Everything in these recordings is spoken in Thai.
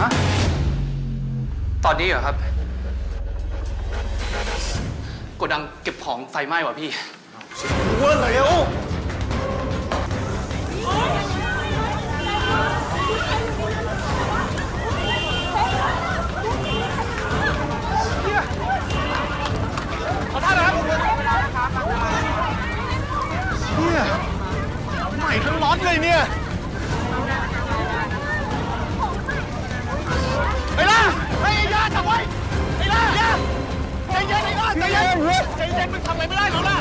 ฮะ ตอนนี้เหรอครับโกดังเก็บของไฟไหม้ว่ะพี่เวิร์นเร็วขอท่านนะครับเนี่ยใหม่ทั้งร้อนเลยเนี่ย จับไว้ไอ้ล่าใจเย็นไอ้ล่ะใจเย็นใจเย็นมันทำอะไรไม่ได้หรอกล่ะ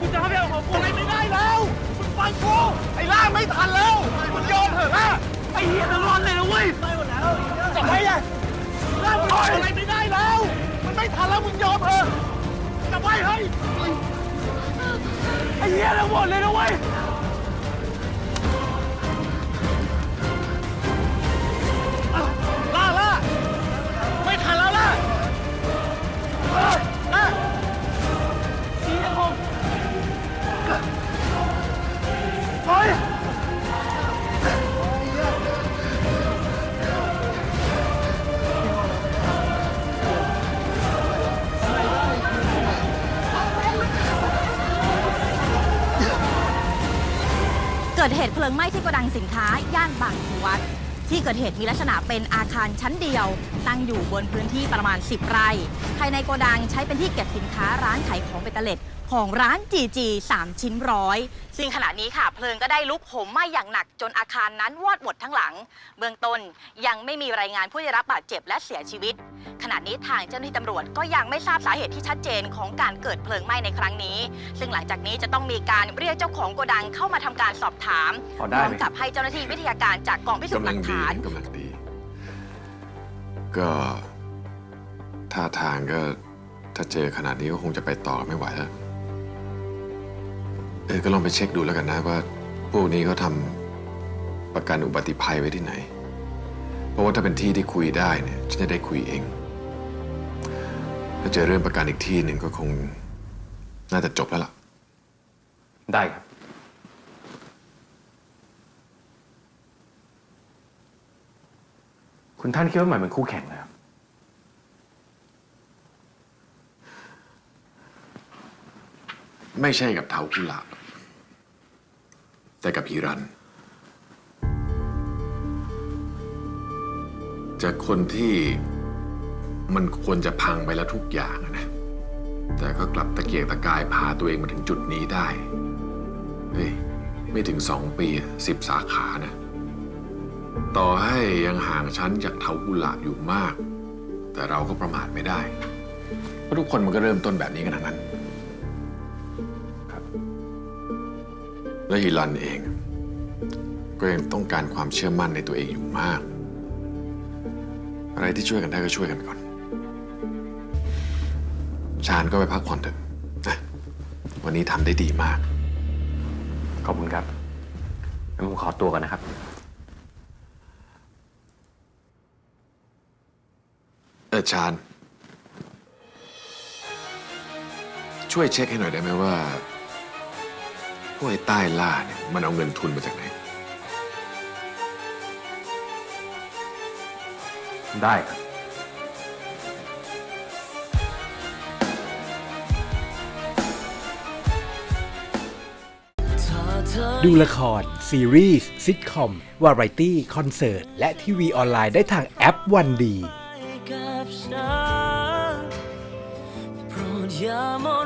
คุณจะทำอะไรของกูอะไรไม่ได้แล้วคุณฟังกูไอ้ล่าไม่ทันแล้วคุณยอมเถอะล่ะไอ้เหี้ยทั้งร้อนเลยนะเว้ยไม่หมดแล้วจับไว้ยังล่ามันทำอะไรไม่ได้แล้ว มันไม่ทันแล้วมึงยอมเถอะจับไว้เฮ้ยไอ้เหี้ยทั้งหมดเลยนะเว้ย เกิดเหตุเพลิงไหม้ที่โกดังสินค้า ย่านบางขวัด ที่เกิดเหตุมีลักษณะเป็นอาคารชั้นเดียว ตั้งอยู่บนพื้นที่ประมาณ 10 ไร่ ภายในโกดังใช้เป็นที่เก็บสินค้าร้านขายของเบตเตอร์เล็ด ของร้าน GG 3ชิ้นร้อยซึ่งขณะนี้ค่ะ เพลิงก็ได้ลุกโหมไหม้อย่างหนักจนอาคารนั้นวอดหมดทั้งหลัง เบื้องต้นยังไม่มีรายงานผู้ได้รับบาดเจ็บและเสียชีวิต ขณะนี้ทางเจ้าหน้าที่ตำรวจก็ยังไม่ทราบสาเหตุที่ชัดเจนของการเกิดเพลิงไหม้ในครั้งนี้ ซึ่งหลังจากนี้จะต้องมีการเรียกเจ้าของโกดังเข้ามาทำการสอบถามพอพได้ร้อไหมมกับให้เจ้าหน้าที่วิทยาการจากกองพิสูจน์กำหลัลังกดีฐาน กำลังดี ก็ท่าทางก็ถ้าเจอขนาดนี้ก็คงจะไปต่อไม่ไหวแล้ว เออก็ลองไปเช็คดูแล้วกันนะว่า พวกนี้เขาทำประกันอุบัติภัยไว้ที่ไหน เพราะว่าถ้าเป็นที่ที่คุยได้เนี่ยฉันจะได้คุยเอง ถ้าเจอเรื่องประกันอีกที่หนึ่งก็คงน่าจะจบแล้วล่ะ ได้ครับ คุณท่านคิดว่าหมายเป็นคู่แข่งนะครับ ไม่ใช่กับเทากุหลาบ แต่กับฮิรัน จากคนที่มันควรจะพังไปแล้วทุกอย่างนะ แต่ก็กลับตะเกียกตะกายพาตัวเองมาถึงจุดนี้ได้ เฮ้ย ไม่ถึงสองปีสิบสาขานะ ต่อให้ยังห่างชั้นจากเทากุหลาอยู่มาก แต่เราก็ประมาทไม่ได้ เพราะทุกคนมันก็เริ่มต้นแบบนี้กันทั้งนั้น และฮิลันเอง ก็ยังต้องการความเชื่อมั่นในตัวเองอยู่มาก อะไรที่ช่วยกันได้ก็ช่วยกันก่อน ชาญก็ไปพักผ่อนเถอะนะวันนี้ทำได้ดีมาก ขอบคุณครับงั้นผมขอตัวก่อนนะครับ เออชาญช่วยเช็คให้หน่อยได้ไหมว่า พวกไอ้ใต้ล่าเนี่ย มันเอาเงินทุนมาจากไหน ได้ครับ ดูละคร ซีรีส์ซิทคอม วาไรตี้ คอนเสิร์ต และทีวีออนไลน์ได้ทางแอปวันดี กับฉันโปรดอย่ามอง